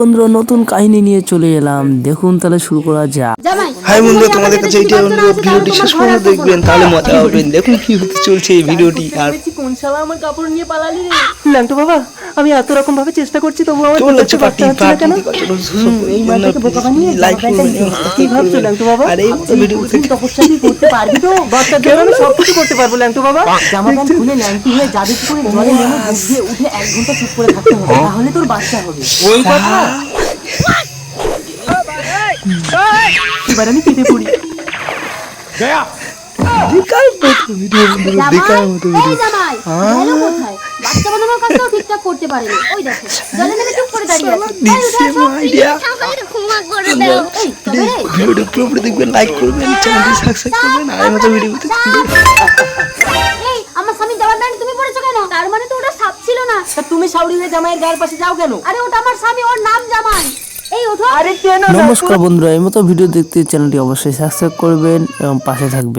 বন্ধুরা নতুন কাহিনী নিয়ে চলে এলাম। দেখুন তাহলে শুরু করা যাক। হাই বন্ধু তোমাদের কাছে এইটা অনুরোধ ভিডিওটি শেষ পর্যন্ত দেখবেন তাহলে মজা হবে। দেখুন কি হতে চলছে এই ভিডিওটি আর কোন শালা আমার কাপড় নিয়ে পালালি রে? ল্যাংটো বাবা আমি এত রকম ভাবে চেষ্টা করছি তবু আমার করতে পার্টি পারছি না পার্টি কেন? এই মালটাকে বোকা বানিয়ে লাইক করবেন কি ভাবছ ল্যাংটো বাবা? আর ভিডিও তুই তপস্যা কি করতে পারবি তো? বাচ্চার জন্য আমি সব কিছু করতে পারব ল্যাংটো বাবা? জামা প্যান্ট খুলে ল্যাংটি হয়ে যাবে কি করে? জলে নেমে বুক উঠে এক ঘণ্টা চুপ করে থাকতে হবে তাহলে তোর বাচ্চা হবে। ওই কথা? এবার আমি কেটে পড়ি। দেখার মতো ভিডিও বন্ধুরা মতো এই ভিডিও কোথায়? বাচ্চা বানানোর কাজটাও ঠিকঠাক করতে পারেনি। ওই দেখো জলে নেমে চুপ করে দাঁড়িয়ে আছে। আইডিয়া। ভিডিওটি পুরোপুরি দেখবেন লাইক করবেন চ্যানেলটি সাবস্ক্রাইব করবেন আর মতো ভিডিও এই আমার স্বামী জামা প্যান্ট তুমি পরেছো কেন? তার মানে তো ওটা সাপ ছিল না। তুমি সাউরি হয়ে জামাইয়ের গায়ের পাশে যাও কেন? আরে ওটা আমার স্বামী ওর নাম জামাই। এই ওঠো। আরে কেন? নমস্কার বন্ধুরা এই মতো ভিডিও দেখতে চ্যানেলটি অবশ্যই সাবস্ক্রাইব করবেন এবং পাশে থাকবেন।